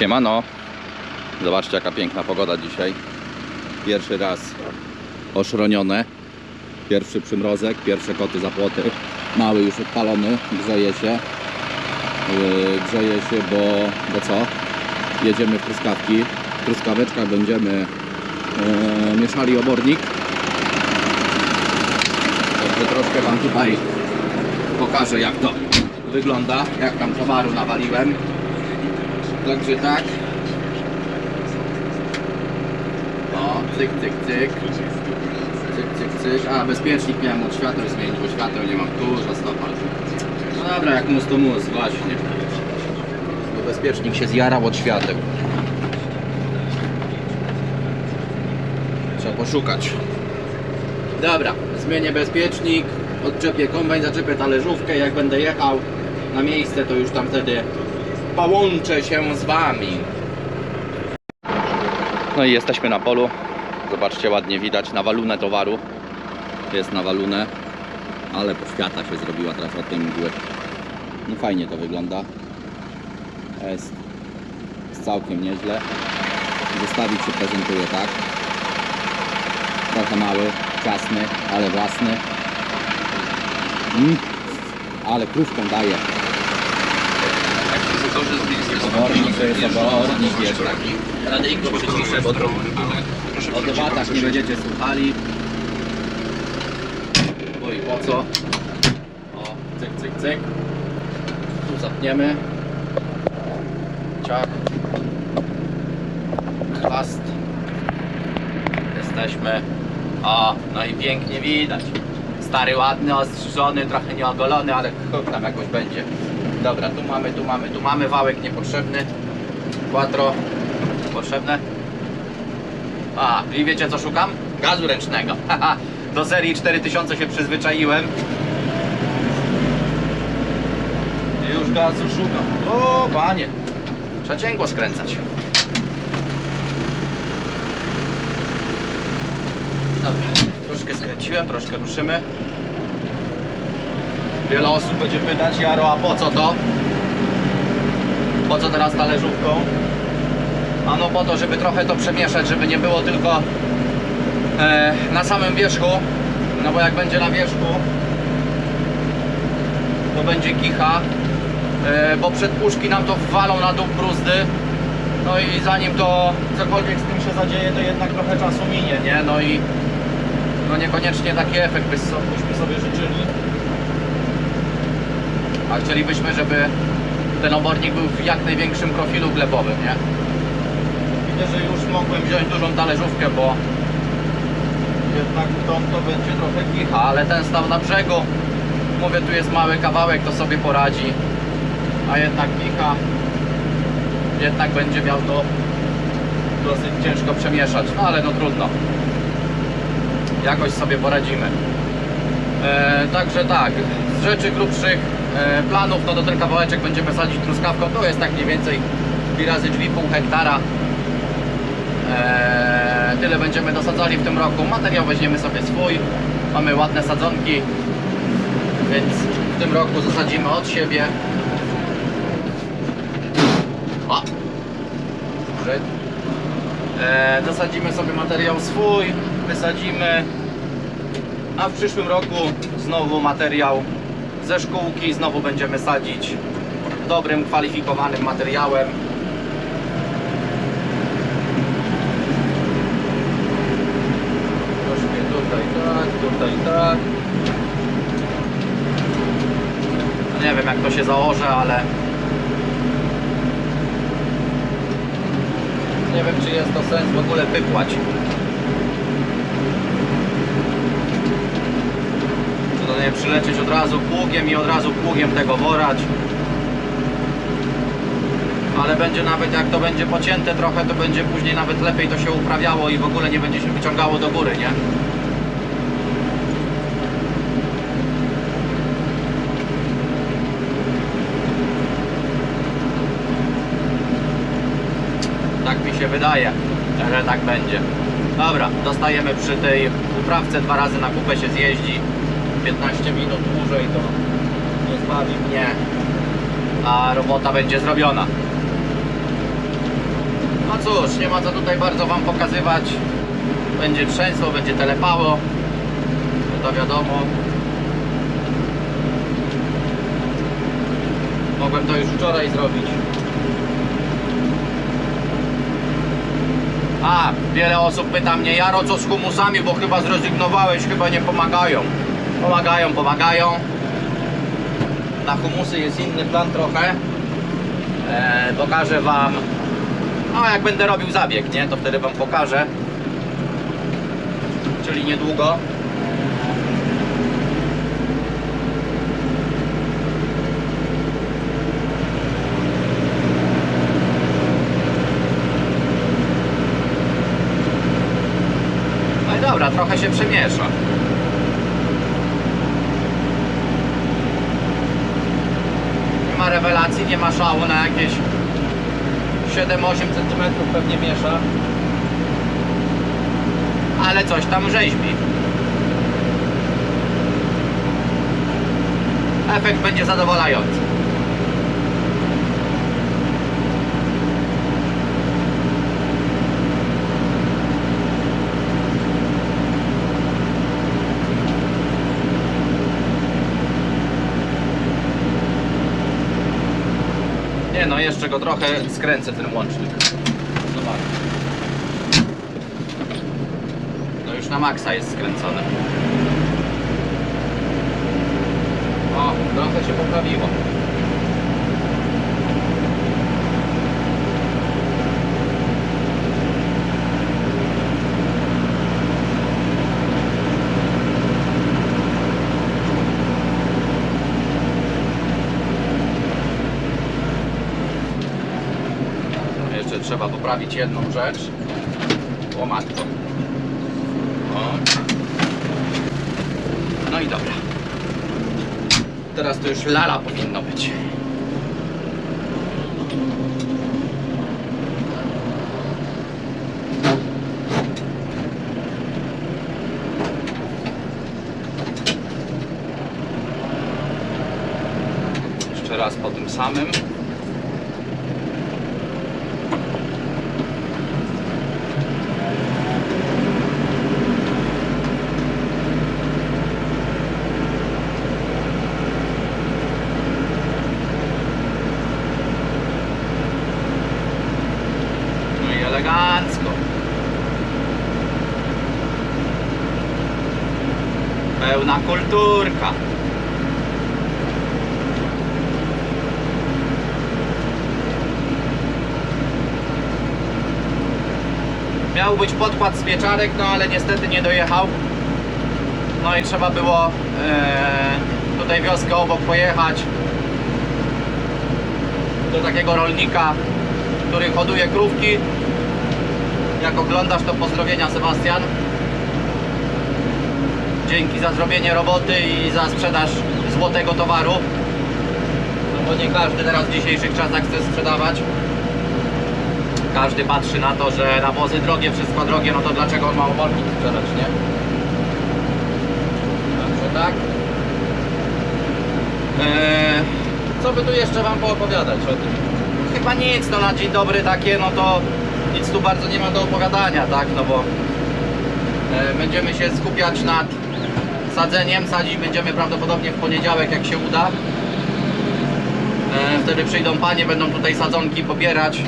Siemano. Zobaczcie jaka piękna pogoda dzisiaj. Pierwszy raz oszronione. Pierwszy przymrozek, pierwsze koty za płoty. Mały już odpalony, grzeje się. Yy, grzeje się, bo, bo co? Jedziemy w truskawki. W truskaweczkach będziemy yy, mieszali obornik. Także troszkę Wam tutaj pokażę jak to wygląda, jak tam towaru nawaliłem. Także tak. O, cyk, cyk, cyk. Cyk, cyk, cyk. A, bezpiecznik miałem od świateł zmienić, bo świateł nie mam dużo stopa. No dobra, jak mus to mus, właśnie. Bo bezpiecznik się zjarał od świateł. Trzeba poszukać. Dobra, zmienię bezpiecznik, odczepię kombajn, zaczepię talerzówkę, jak będę jechał na miejsce, to już tam wtedy połączę się z Wami. No i jesteśmy na polu. Zobaczcie, ładnie widać nawalunę towaru. Jest nawalunę, ale poświata się zrobiła teraz od tej mgły. No fajnie to wygląda. Jest, jest całkiem nieźle. Zestawić się prezentuje tak. Trochę mały, ciasny, ale własny. Mm, ale krówką daje. Obornik to jest obornik jednak. Radyjko przyciszę, bo to o debatach nie będziecie słuchali. Bo i po co? O, cyk, cyk, cyk. Tu zapniemy. Ciak. Chlast. Jesteśmy. O, no i pięknie widać. Stary ładny, ostrzyżony, trochę nieogolony, ale tam jakoś będzie. Dobra, tu mamy, tu mamy, tu mamy wałek niepotrzebny. Quattro potrzebne. A, i wiecie co szukam? Gazu ręcznego. Do serii 4000 się przyzwyczaiłem. Już gazu szukam. O, panie. Trzeba cięgło skręcać. Dobra, troszkę skręciłem, troszkę ruszymy. Wiele osób będzie pytać, Jaro, a po co to? Po co teraz talerzówką? A no po to, żeby trochę to przemieszać, żeby nie było tylko e, na samym wierzchu. No bo jak będzie na wierzchu, to będzie kicha, e, bo przedpuszki nam to wwalą na dół bruzdy. No i zanim to cokolwiek z tym się zadzieje, to jednak trochę czasu minie, nie? No i no niekoniecznie taki efekt byś- byśmy sobie życzyli. Chcielibyśmy, żeby ten obornik był w jak największym profilu glebowym, nie? Widzę, że już mogłem wziąć dużą talerzówkę, bo jednak to, to będzie trochę kicha, ale ten stał na brzegu. Mówię, tu jest mały kawałek, to sobie poradzi. A jednak kicha jednak będzie miał to dosyć ciężko przemieszać. No ale no trudno. Jakoś sobie poradzimy. E, także tak, z rzeczy grubszych planów, no to ten kawałeczek będziemy sadzić truskawką. To jest tak mniej więcej 2 razy drzwi, pół hektara. E, tyle będziemy dosadzali w tym roku. Materiał weźmiemy sobie swój. Mamy ładne sadzonki, więc w tym roku zasadzimy od siebie. O! Dobrze. E, zasadzimy sobie materiał swój, wysadzimy. A w przyszłym roku znowu materiał ze szkółki, znowu będziemy sadzić dobrym, kwalifikowanym materiałem. Troszkę tutaj tak, tutaj tak. No nie wiem jak to się założy, ale nie wiem czy jest to sens w ogóle pypłać. Przylecieć od razu pługiem i od razu pługiem tego worać. Ale będzie nawet jak to będzie pocięte trochę, to będzie później nawet lepiej to się uprawiało i w ogóle nie będzie się wyciągało do góry, nie? Tak mi się wydaje, że tak będzie. Dobra, dostajemy przy tej uprawce dwa razy na kupę się zjeździ. 15 minut dłużej to nie zbawi mnie, a robota będzie zrobiona. No cóż, nie ma co tutaj bardzo Wam pokazywać. Będzie trzęsło, będzie telepało. To wiadomo. Mogłem to już wczoraj zrobić. A, wiele osób pyta mnie, Jaro, co z humusami, bo chyba zrezygnowałeś, chyba nie pomagają. Pomagają, pomagają. Na humusy jest inny plan trochę. E, pokażę Wam, no jak będę robił zabieg, nie, to wtedy Wam pokażę. Czyli niedługo. No i dobra, trochę się przemiesza. Ma rewelacji, nie ma szału na jakieś 7-8 cm pewnie miesza. Ale coś tam rzeźbi. Efekt będzie zadowalający. Nie no, jeszcze go trochę skręcę ten łącznik. Zobacz. No już na maksa jest skręcony. O, trochę się poprawiło. Jeszcze trzeba poprawić jedną rzecz. O. O. No i dobra. Teraz to już lala powinno być. Jeszcze raz po tym samym. No i elegancko. Pełna kulturka. Miał być podkład z pieczarek, no ale niestety nie dojechał. No i trzeba było e, tutaj wioskę obok pojechać do takiego rolnika, który hoduje krówki. Jak oglądasz, to pozdrowienia Sebastian. Dzięki za zrobienie roboty i za sprzedaż złotego towaru. No bo nie każdy teraz w dzisiejszych czasach chce sprzedawać. Każdy patrzy na to, że nawozy drogie, wszystko drogie, no to dlaczego on ma obornik sprzedać, nie? Także tak. Eee, co by tu jeszcze Wam poopowiadać o tym? Chyba nic, no na dzień dobry takie, no to nic tu bardzo nie ma do opowiadania, tak? No bo e, będziemy się skupiać nad sadzeniem. Sadzić będziemy prawdopodobnie w poniedziałek, jak się uda. E, wtedy przyjdą panie, będą tutaj sadzonki pobierać,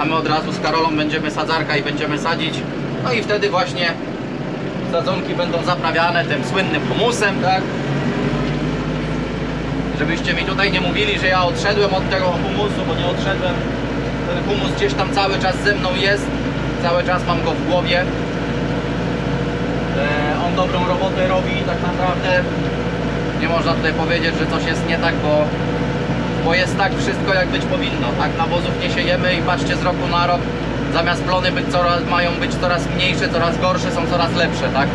a my od razu z Karolą będziemy sadzarka i będziemy sadzić. No i wtedy właśnie sadzonki będą zaprawiane tym słynnym humusem, tak? Żebyście mi tutaj nie mówili, że ja odszedłem od tego humusu, bo nie odszedłem. Ten humus gdzieś tam cały czas ze mną jest. Cały czas mam go w głowie. Dobrą robotę robi tak naprawdę. Nie można tutaj powiedzieć, że coś jest nie tak, bo, bo jest tak wszystko jak być powinno. Tak nawozów nie siejemy i patrzcie z roku na rok zamiast plony być coraz, mają być coraz mniejsze, coraz gorsze, są coraz lepsze, tak?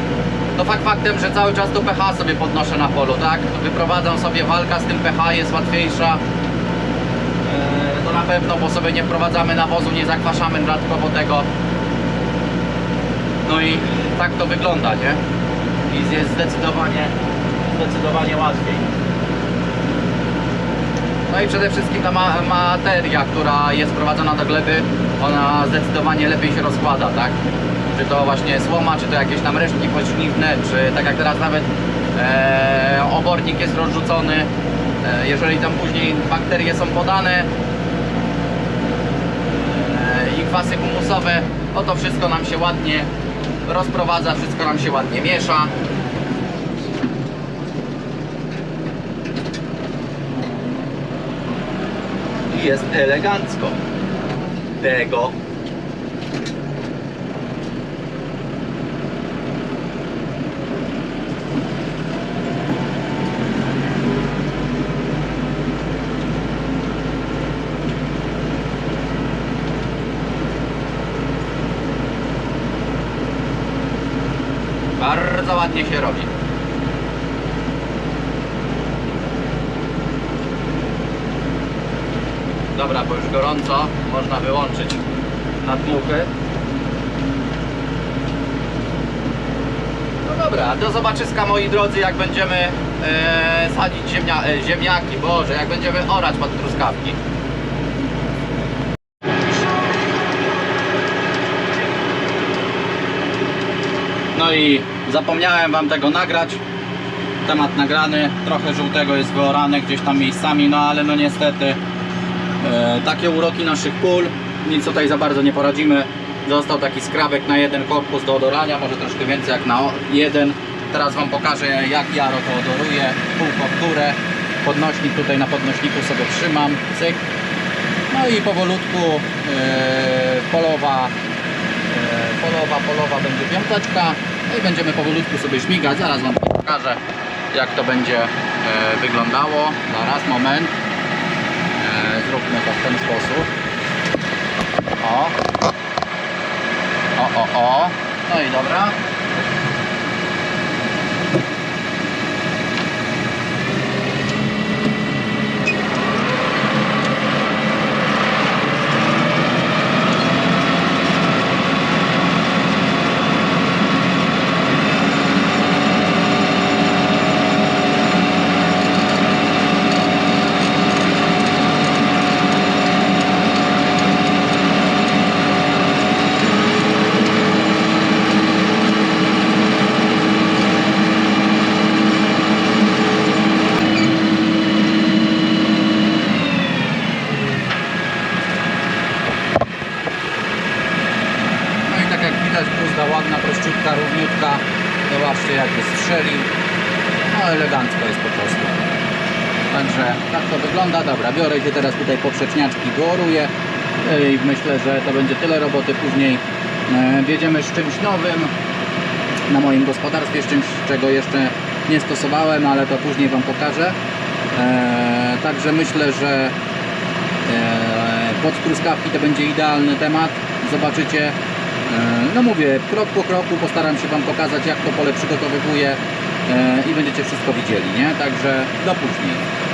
To fakt faktem, że cały czas to pH sobie podnoszę na polu, tak? Wyprowadzam sobie walka z tym pH jest łatwiejsza. Eee, To na pewno, bo sobie nie wprowadzamy nawozu, nie zakwaszamy dodatkowo tego. No i tak to wygląda, nie? I jest zdecydowanie, zdecydowanie łatwiej. No i przede wszystkim ta ma materia, która jest wprowadzona do gleby, ona zdecydowanie lepiej się rozkłada, tak? Czy to właśnie słoma, czy to jakieś tam resztki pośliwne, czy tak jak teraz nawet e, obornik jest rozrzucony. E, jeżeli tam później bakterie są podane e, i kwasy humusowe, to to wszystko nam się ładnie rozprowadza, wszystko nam się ładnie miesza. I jest elegancko. Tego bardzo ładnie się robi. Dobra, bo już gorąco, można wyłączyć nadmuchy. No dobra, do zobaczyska moi drodzy, jak będziemy e, sadzić ziemnia, e, ziemniaki, boże, jak będziemy orać pod truskawki. No i zapomniałem Wam tego nagrać. Temat nagrany, trochę żółtego jest wyorane gdzieś tam miejscami, no ale no niestety takie uroki naszych pól, nic tutaj za bardzo nie poradzimy. Został taki skrawek na jeden korpus do odorania, może troszkę więcej jak na jeden. Teraz Wam pokażę jak Jaro to odoruje, półko górę. Podnośnik tutaj na podnośniku sobie trzymam, cyk. No i powolutku e, polowa E, polowa, polowa będzie piąteczka no i będziemy powolutku sobie śmigać, zaraz Wam pokażę jak to będzie e, wyglądało zaraz, moment e, zróbmy to w ten sposób. O. O, o, o. No i dobra No i tak jak widać buzda ładna, prościutka, równiutka. Zobaczcie jak wystrzelił. No elegancko jest po prostu. Także tak to wygląda. Się teraz tutaj poprzeczniaczki, wyoruję. I myślę, że to będzie tyle roboty. Później e, wjedziemy z czymś nowym na moim gospodarstwie, z czymś, czego jeszcze nie stosowałem, ale to później Wam pokażę. E, także myślę, że E, pod truskawki to będzie idealny temat. Zobaczycie. No mówię, krok po kroku postaram się Wam pokazać, jak to pole przygotowywuję i będziecie wszystko widzieli, nie? Także do później.